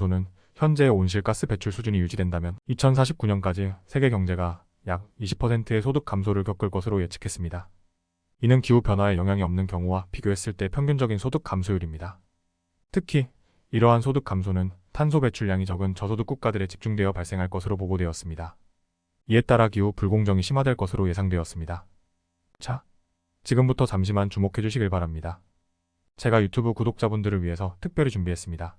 또는 현재의 온실가스 배출 수준이 유지된다면 2049년까지 세계 경제가 약 20%의 소득 감소를 겪을 것으로 예측했습니다. 이는 기후 변화에 영향이 없는 경우와 비교했을 때 평균적인 소득 감소율입니다. 특히 이러한 소득 감소는 탄소 배출량이 적은 저소득 국가들에 집중되어 발생할 것으로 보고되었습니다. 이에 따라 기후 불공정이 심화될 것으로 예상되었습니다. 자, 지금부터 잠시만 주목해 주시길 바랍니다. 제가 유튜브 구독자분들을 위해서 특별히 준비했습니다.